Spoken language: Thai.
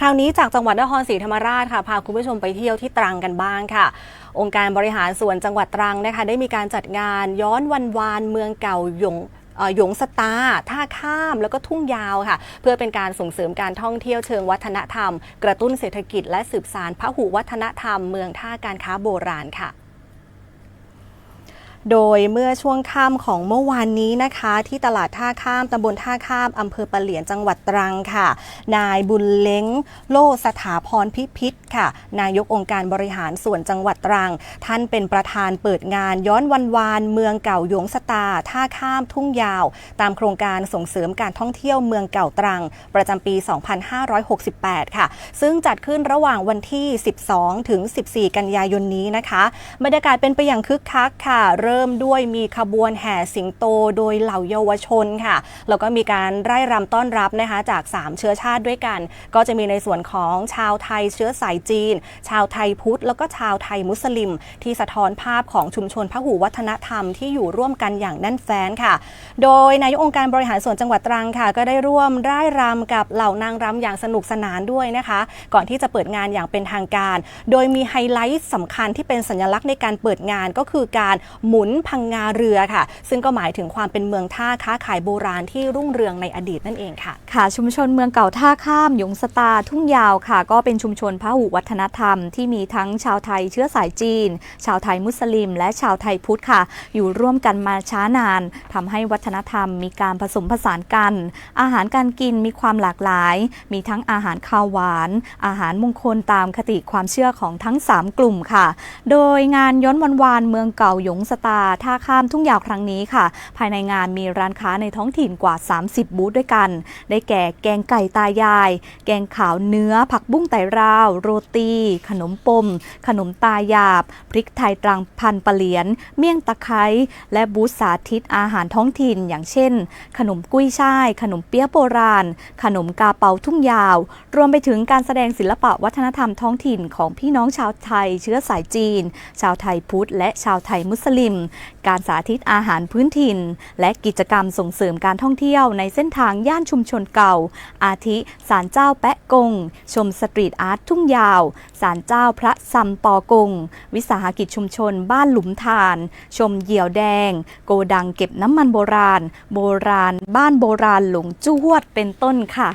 คราวนี้จากจังหวัดนครศรีธรรมราชค่ะพาคุณผู้ชมไปเที่ยวที่ตรังกันบ้างค่ะ องค์การบริหารส่วนจังหวัดตรังนะคะได้มีการจัดงานย้อนวันวานเมืองเก่าหยงหยงสตาท่าข้ามแล้วก็ทุ่งยาวค่ะ เพื่อเป็นการส่งเสริมการท่องเที่ยวเชิงวัฒนธรรม กระตุ้นเศรษฐกิจและสืบสานพหุวัฒนธรรมเมืองท่าการค้าโบราณค่ะ โดยเมื่อช่วงค่ำของเมื่อวานนี้นะคะ ที่ตลาดท่าข้ามตำบลท่าข้ามอำเภอปะเหลียนจังหวัดตรังค่ะ นายบุญเล้งโลสถาพรพิพิธค่ะ นายกองค์การบริหารส่วนจังหวัดตรัง ท่านเป็นประธานเปิดงานย้อนวันวานเมืองเก่าหยงสตาท่าข้ามทุ่งยาว ตามโครงการส่งเสริมการท่องเที่ยวเมืองเก่าตรัง ประจำปี 2568 ค่ะ ซึ่งจัดขึ้นระหว่างวันที่ 12 ถึง 14 กันยายนนี้นะคะ บรรยากาศเป็นไปอย่างคึกคักค่ะเริ่มด้วยมีขบวนแห่สิงโตโดยเหล่าเยาวชนค่ะ แล้วก็มีการไร่รำต้อนรับนะคะจาก 3 เชื้อชาติด้วยกัน ก็จะมีในส่วนของชาวไทยเชื้อสายจีน ชาวไทยพุทธ แล้วก็ชาวไทยมุสลิม ที่สะท้อนภาพของชุมชนพหุวัฒนธรรมที่อยู่ร่วมกันอย่างแน่นแฟ้นค่ะ โดยนายกองค์การบริหารส่วนจังหวัดตรังค่ะ ก็ได้ร่วมร่ายรำกับเหล่านางรำอย่างสนุกสนานด้วยนะคะ ก่อนที่จะเปิดงานอย่างเป็นทางการ โดยมีไฮไลท์สำคัญที่เป็นสัญลักษณ์ในการเปิดงานก็คือการหมุนพังงาเรือค่ะ ซึ่งก็หมายถึงความเป็นเมืองท่าค้าขายโบราณที่รุ่งเรืองในอดีตนั่นเองค่ะ ค่ะ ชุมชนเมืองเก่าท่าข้ามหยงสตาทุ่งยาวค่ะ ก็เป็นชุมชนพหุวัฒนธรรมที่มีทั้งชาวไทยเชื้อสายจีน ชาวไทยมุสลิม และชาวไทยพุทธค่ะ อยู่ร่วมกันมาช้านานทำให้วัฒนธรรมมีการผสมผสานกัน อาหารการกินมีความหลากหลาย มีทั้งอาหารคาวหวาน อาหารมงคลตามคติความเชื่อของทั้ง 3 กลุ่มค่ะ โดยงานย้อนวันวานเมืองเก่าหยงสตาาท่าข้ามทุ่งยาวครั้งนี้ค่ะ ภายในงานมีร้านค้าในท้องถิ่นกว่า 30 บูธด้วยกัน ได้แก่แกงไก่ตายาย แกงขาวเนื้อ ผักบุ้งไตราว โรตี ขนมปม ขนมตายาบ พริกไทยตรังพันปะเหลียน เมี่ยงตะไคร้และบูธสาธิตอาหารท้องถิ่น อย่างเช่น ขนมกุ้ยช่าย ขนมเปี๊ยะโบราณ ขนมกาเปาทุ่งยาว รวมไปถึงการแสดงศิลปะวัฒนธรรมท้องถิ่นของพี่น้องชาวไทย เชื้อสายจีน ชาวไทยพุทธและชาวไทยมุสลิมการสาธิตอาหารพื้นถิ่น และกิจกรรมส่งเสริมการท่องเที่ยวในเส้นทางย่านชุมชนเก่า อาทิศาลเจ้าแปะกง ชมสตรีทอาร์ตทุ่งยาวศาลเจ้าพระซัมปอกง วิสาหกิจชุมชนบ้านหลุมทาน ชมเหยี่ยวแดง โกดังเก็บน้ำมันโบราณ โบราณ บ้านโบราณหลงจู้วดเป็นต้นค่ะ